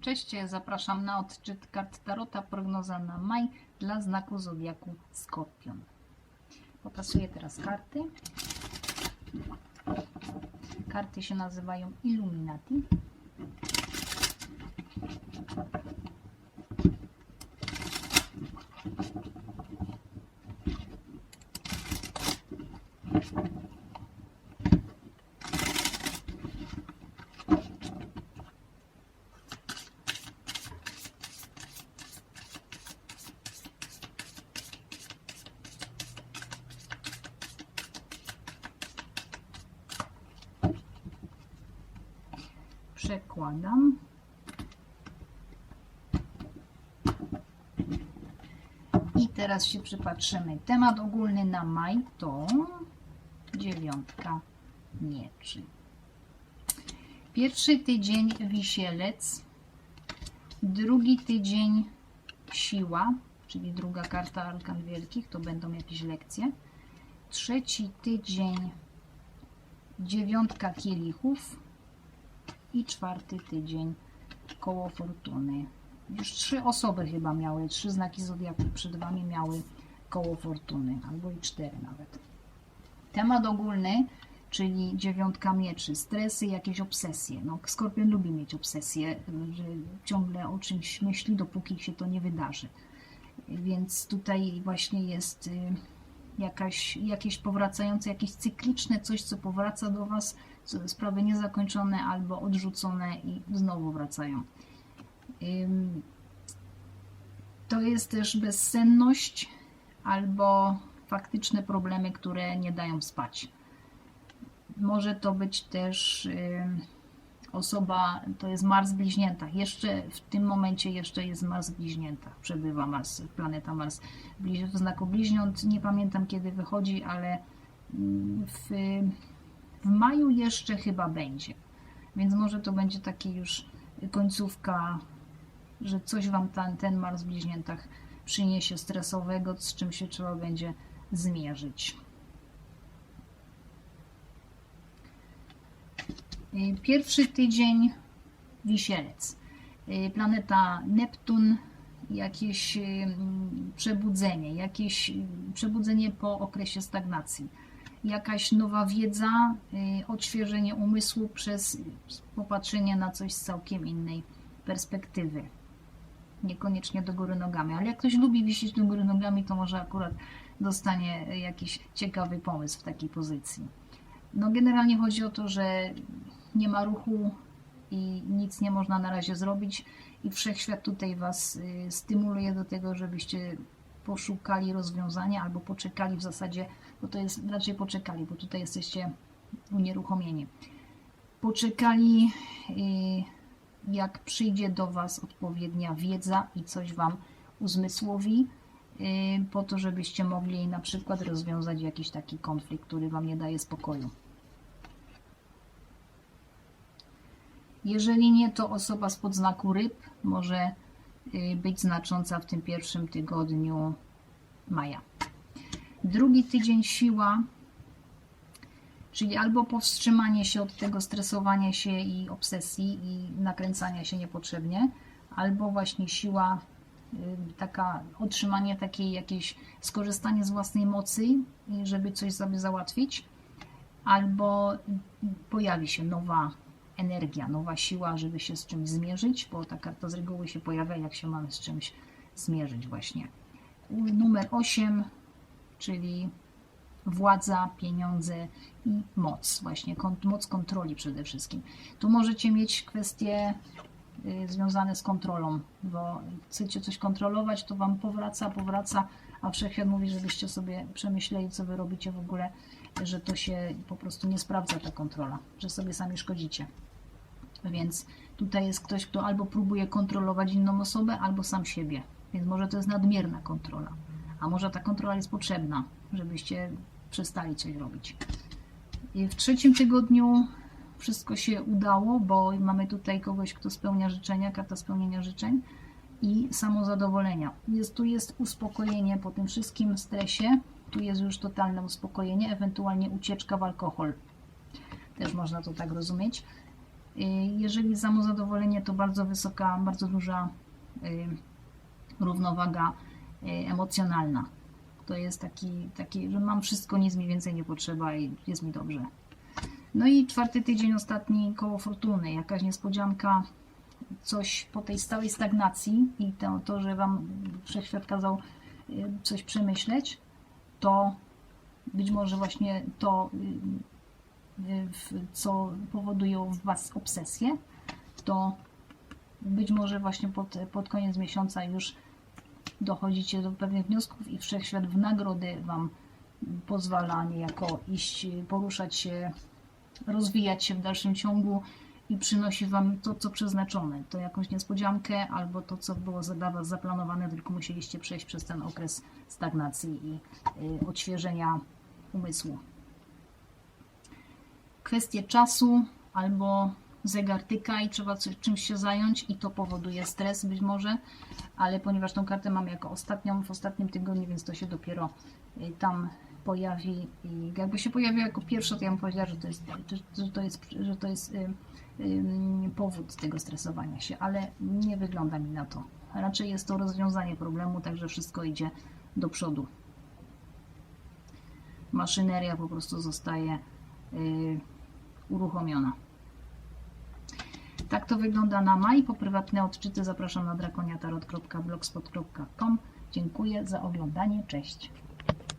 Cześć, zapraszam na odczyt kart Tarota, prognoza na maj dla znaku Zodiaku Skorpion. Popasuję teraz karty. Karty się nazywają Illuminati. Przekładam. I teraz się przypatrzymy. Temat ogólny na maj to dziewiątka mieczy. Pierwszy tydzień wisielec, drugi tydzień siła, czyli druga karta arkan wielkich, to będą jakieś lekcje. Trzeci tydzień dziewiątka kielichów i czwarty tydzień koło fortuny. Już trzy osoby chyba miały, trzy znaki zodiaku przed Wami miały koło fortuny, albo i cztery nawet. Temat ogólny, czyli dziewiątka mieczy, stresy, jakieś obsesje. No, Skorpion lubi mieć obsesje, że ciągle o czymś myśli, dopóki się to nie wydarzy. Więc tutaj właśnie jest y, jakaś, jakieś powracające, jakieś cykliczne coś, co powraca do Was, sprawy niezakończone albo odrzucone i znowu wracają. To jest też bezsenność albo faktyczne problemy, które nie dają spać. Może to być też osoba, to jest Mars w bliźniętach. Jeszcze w tym momencie jeszcze jest Mars w bliźniętach. Przebywa Mars, planeta Mars w znaku bliźniąt. Nie pamiętam kiedy wychodzi, ale mm, w, w maju jeszcze chyba będzie. Więc może to będzie taki już końcówka, że coś Wam ten, ten Mars w bliźniętach przyniesie stresowego, z czym się trzeba będzie zmierzyć. Pierwszy tydzień wisielec. Y, Planeta Neptun, jakieś y, przebudzenie, jakieś y, przebudzenie po okresie stagnacji, jakaś nowa wiedza, y, odświeżenie umysłu przez popatrzenie na coś z całkiem innej perspektywy. Niekoniecznie do góry nogami, ale jak ktoś lubi wisieć do góry nogami, to może akurat dostanie jakiś ciekawy pomysł w takiej pozycji. No generalnie chodzi o to, że nie ma ruchu i nic nie można na razie zrobić i wszechświat tutaj Was y, stymuluje do tego, żebyście poszukali rozwiązania albo poczekali w zasadzie, bo to jest raczej poczekali, bo tutaj jesteście unieruchomieni. Poczekali, y, jak przyjdzie do Was odpowiednia wiedza i coś Wam uzmysłowi, y, po to, żebyście mogli na przykład rozwiązać jakiś taki konflikt, który Wam nie daje spokoju. Jeżeli nie, to osoba spod znaku ryb może y, być znacząca w tym pierwszym tygodniu maja. Drugi tydzień siła, czyli albo powstrzymanie się od tego stresowania się i obsesji i nakręcania się niepotrzebnie, albo właśnie siła, y, taka otrzymanie takiej jakiejś, skorzystanie z własnej mocy, żeby coś sobie załatwić, albo pojawi się nowa energia, nowa siła, żeby się z czymś zmierzyć, bo ta karta z reguły się pojawia, jak się mamy z czymś zmierzyć właśnie. Numer 8, czyli władza, pieniądze i moc, właśnie moc kontroli przede wszystkim. Tu możecie mieć kwestie y, związane z kontrolą, bo chcecie coś kontrolować, to Wam powraca, powraca, a wszechświat mówi, żebyście sobie przemyśleli, co Wy robicie w ogóle, że to się po prostu nie sprawdza ta kontrola, że sobie sami szkodzicie. Więc tutaj jest ktoś, kto albo próbuje kontrolować inną osobę, albo sam siebie. Więc może to jest nadmierna kontrola. A może ta kontrola jest potrzebna, żebyście przestali coś robić. I w trzecim tygodniu wszystko się udało, bo mamy tutaj kogoś, kto spełnia życzenia, karta spełnienia życzeń i samozadowolenia. Jest, tu jest uspokojenie po tym wszystkim stresie, tu jest już totalne uspokojenie, ewentualnie ucieczka w alkohol. Też można to tak rozumieć. Jeżeli samozadowolenie, to bardzo wysoka, bardzo duża y, równowaga y, emocjonalna. To jest taki, taki, że mam wszystko, nic mi więcej nie potrzeba i jest mi dobrze. No i czwarty tydzień, ostatni koło fortuny, jakaś niespodzianka, coś po tej stałej stagnacji i to, to że Wam wszechświat kazał y, coś przemyśleć, to być może właśnie to, co powoduje w Was obsesję, to być może właśnie pod, pod koniec miesiąca już dochodzicie do pewnych wniosków i wszechświat w nagrodę Wam pozwala niejako iść, poruszać się, rozwijać się w dalszym ciągu i przynosi Wam to, co przeznaczone. To jakąś niespodziankę albo to, co było dla Was zaplanowane, tylko musieliście przejść przez ten okres stagnacji i y, odświeżenia umysłu. Kwestie czasu albo zegar tyka i trzeba coś, czymś się zająć i to powoduje stres być może, ale ponieważ tą kartę mam jako ostatnią w ostatnim tygodniu, więc to się dopiero y, tam pojawi i jakby się pojawiła jako pierwsza, to ja bym powiedziała, że to jest, że to jest, że to jest y, y, powód tego stresowania się, ale nie wygląda mi na to. Raczej jest to rozwiązanie problemu, także wszystko idzie do przodu. Maszyneria po prostu zostaje uruchomiona. Tak to wygląda na maj. Po prywatne odczyty zapraszam na drakoniatarot.blogspot.com. Dziękuję za oglądanie. Cześć.